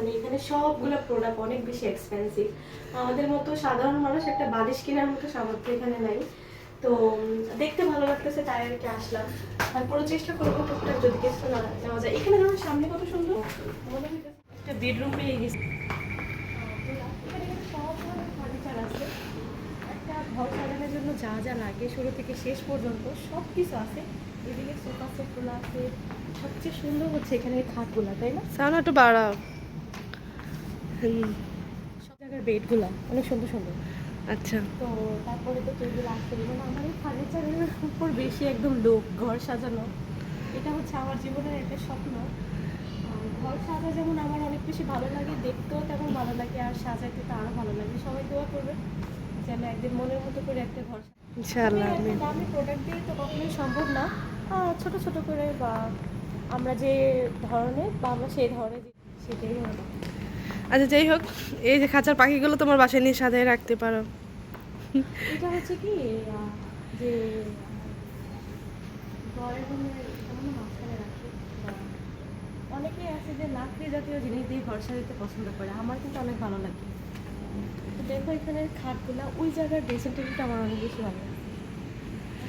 মানে এখানে সবগুলো প্রোডাক্ট অনেক বেশি এক্সপেন্সিভ আমাদের মতো সাধারণ মানুষ একটা বালিশ কেনার মতো সামর্থ্য এখানে নাই। তো দেখতে ভালো লাগতেছে, তাই আর কি আসলাম। তারপরে চেষ্টা করব টুকটাক যদি কিছু না নেওয়া যায়। এখানে ধরো সামনে কত সুন্দর? একটা বেডরুম পেয়ে গেছি। ঘর সাজানোর জন্য যা যা লাগে, শুরু থেকে শেষ পর্যন্ত সব কিছু আছে। এদিকে সোফা আছে। সবচেয়ে সুন্দর হচ্ছে এখানে খাটগুলো, তাই না? সাউন্ড একটু বাড়াও। সব জায়গার বেডগুলো অনেক সুন্দর সুন্দর। আচ্ছা। তো তারপরে তো আসছে মানে আমার এই ফার্নিচারের উপর বেশি একদম লোক ঘর সাজানো। এটা হচ্ছে আমার জীবনের একটা স্বপ্ন। ঘর সাজা যেমন আমার অনেক বেশি ভালো লাগে দেখতেও তেমন ভালো লাগে আর সাজাইতে তো আরও ভালো লাগে। সবাই দোয়া করবে যেন একদিন মনের মতো করে একটা ঘর। ইনশাআল্লাহ দামি প্রোডাক্ট দিয়ে তো কখনোই সম্ভব না। ছোট ছোট করে বা আমরা যে ধরনের বা আমরা সেই ধরনের সেটাই হলো আচ্ছা যাই হোক, এই যে খাঁচার পাখিগুলো তোমার বাসায় নিয়ে সাজায় রাখতে পারো। এটা হচ্ছে কি যে অনেকেই আছে যে লাকড়ি জাতীয় জিনিস দিয়ে ঘর সাজাতে পছন্দ করে, আমার কিন্তু অনেক ভালো লাগে। দেখো এখানে খাটগুলা, ওই জায়গার ড্রেসিং টেবিলটা আমার অনেক বেশি ভালো লাগে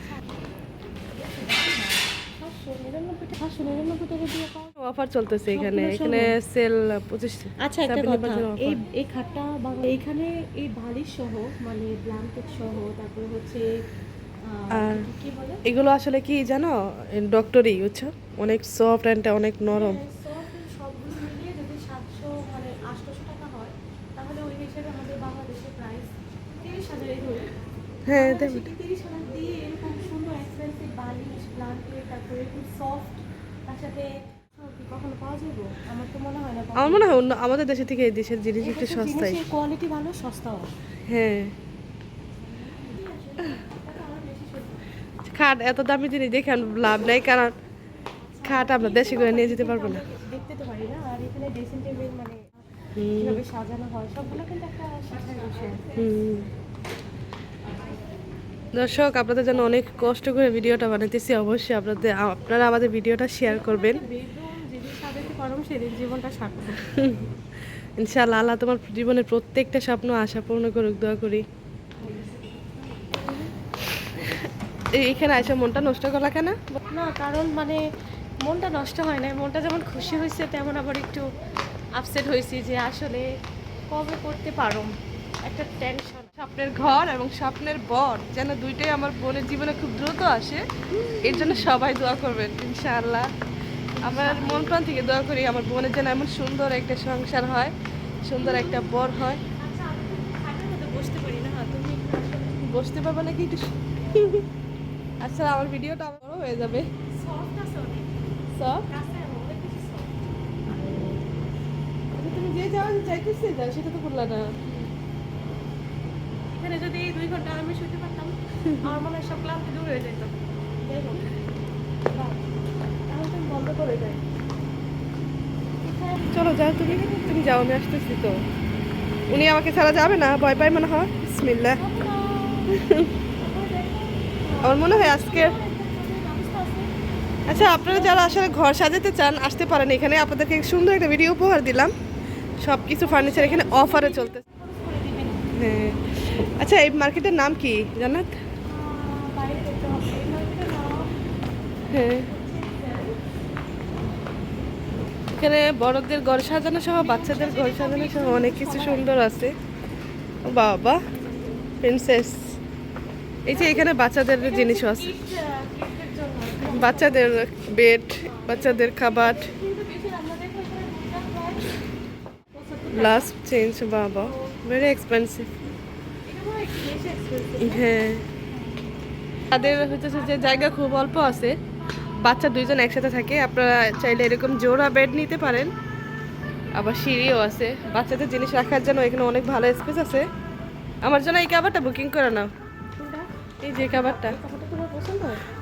সাতশো নিরানব্বই টাকা সাতশো নিরানব্বই টাকা দিয়ে পাওয়া অফার চলতেছে এখানে। সেল পঁচিশ আচ্ছা একটা কথা এই এই খাটটা বা এইখানে এই বালিশ সহ মানে ব্ল্যাঙ্কেট সহ তারপরে হচ্ছে আর এগুলো আসলে কি জানো? ডক্টরি বুঝছ? অনেক সফট অ্যান্ড অনেক নরম। হ্যাঁ, মানে টাকা হয় তাহলে ওই হিসেবে আমাদের বাংলাদেশের প্রাইস তিরিশ ধরে হ্যাঁ তিরিশ হাজার দিয়ে এরকম সুন্দর এক্সপেন্সিভ বালিশ ব্ল্যাঙ্কেট তারপরে খুব সফট তার সাথে কখনো পাওয়া যাবে আমার তো মনে হয় না আমার মনে হয় অন্য আমাদের দেশে থেকে এই দেশের জিনিস একটু সস্তায়। কোয়ালিটি ভালো সস্তাও। হ্যাঁ। খাট এত দামি জিনিস দেখে লাভ নেই কারণ খাট আমরা দেশে করে নিয়ে যেতে পারব না। দেখতে তো পারি না আর এখানে ড্রেসিং টেবিল মানে কীভাবে সাজানো হয় সবগুলো কিন্তু একটা শেখার বিষয়। হুম। দর্শক, আপনাদের জন্য অনেক কষ্ট করে ভিডিওটা বানাইতেছি। অবশ্যই আপনাদের আপনারা আমাদের ভিডিওটা শেয়ার করবেন। ইনশাআল্লাহ, আল্লাহ তোমার জীবনের প্রত্যেকটা স্বপ্ন আশা পূর্ণ করুক, দোয়া করি। এই- এখানে আইসা মনটা নষ্ট করলা কেন? না, কারণ মানে মনটা নষ্ট হয় না মনটা যেমন খুশি হয়েছে তেমন আবার একটু আপসেট হয়েছি যে আসলে কবে করতে পারো? একটা টেনশন স্বপ্নের ঘর এবং স্বপ্নের বর, যেন দুইটাই আমার বোনের জীবনে খুব দ্রুত আসে, এর জন্য সবাই দোয়া করবেন, ইনশাআল্লাহ। আমার মন প্রাণ থেকে দোয়া করি, আমার বোনের যেন এমন সুন্দর একটা সংসার হয়, সুন্দর একটা বর হয়। বসতে পারি না তুমি বসতে পারবে নাকি একটু? আচ্ছা আমার ভিডিওটা বড় হয়ে যাবে। তুমি যে যাওয়া চাইতেছি, যাও, সেটা তো করলা না। এখানে যদি এই দুই ঘণ্টা আমি শুতে পারতাম আমার মনে হয় সব ক্লান্তি দূর হয়ে যেত। যাই বন্ধ করে দেয় চলো যাও তুমি তুমি যাও আমি আসতেছি তো। উনি আমাকে ছাড়া যাবে না ভয় পাই মনে হয়। বিসমিল্লাহ। আমার মনে হয় আজকে আচ্ছা আপনারা যারা আসলে ঘর সাজাতে চান আসতে পারেন এখানে। আপনাদেরকে সুন্দর একটা ভিডিও উপহার দিলাম। সব কিছু ফার্নিচার এখানে অফারে চলতে হ্যাঁ। আচ্ছা এই মার্কেটের নাম কি জানাত হ্যাঁ। এখানে বড়দের ঘর সাজানো সহ, বাচ্চাদের ঘর সাজানো সহ অনেক কিছু সুন্দর আছে। বাবা প্রিন্সেস এই যে এখানে বাচ্চাদের জিনিসও আছে। বাচ্চাদের বেড বাচ্চাদের খাবার। গ্লাস চেঞ্জ বাবা। ভেরি এক্সপেন্সিভ হ্যাঁ। তাদের হচ্ছে যে জায়গা খুব অল্প আছে বাচ্চা দুইজন একসাথে থাকে আপনারা চাইলে এরকম জোড়া বেড নিতে পারেন। আবার সিঁড়িও আছে। বাচ্চাদের জিনিস রাখার জন্য এখানে অনেক ভালো স্পেস আছে। আমার জন্য এই খাবারটা বুকিং করে নাও। এই যে খাবারটা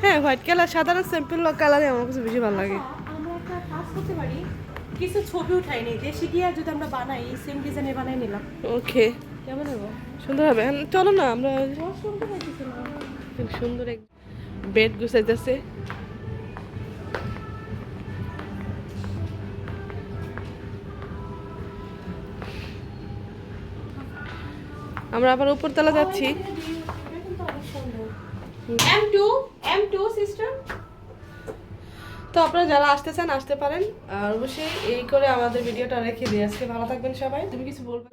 হ্যাঁ হোয়াইট কালার সাধারণ সিম্পল কালারে আমার কাছে বেশি ভালো লাগে। আমরা একটা কাজ করতে পারি। কিছু ছবি উঠাই নেই দেশে গিয়ে যদি আমরা বানাই সেম ডিজাইনে বানাই নিলাম। ওকে সুন্দর হবে। হ্যাঁ, চলো না আমরা সুন্দর উপর বেড আমরা আবার উপরতলা যাচ্ছি। তো আপনারা যারা আসতে চান আসতে পারেন। আর অবশ্যই এই করে আমাদের ভিডিওটা রেখে দিই। আজকে ভালো থাকবেন সবাই। তুমি কিছু বলবে?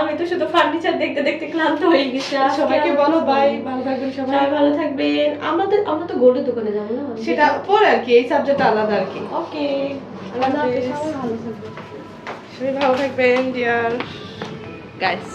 আমি তো শুধু ফার্নিচার দেখতে দেখতে ক্লান্ত হয়ে গেছি। সবাইকে বলো বাই ভালো থাকবেন সবাই। ভালো থাকবেন। আমাদের আমরা তো গোল্ডের দোকানে যাব না? সেটা পরে আর কি এই সাবজেক্ট আলাদা আর কি। ওকে। সবাই ভালো থাকবেন সবাই ভালো থাকবেন ডিয়ার গাইস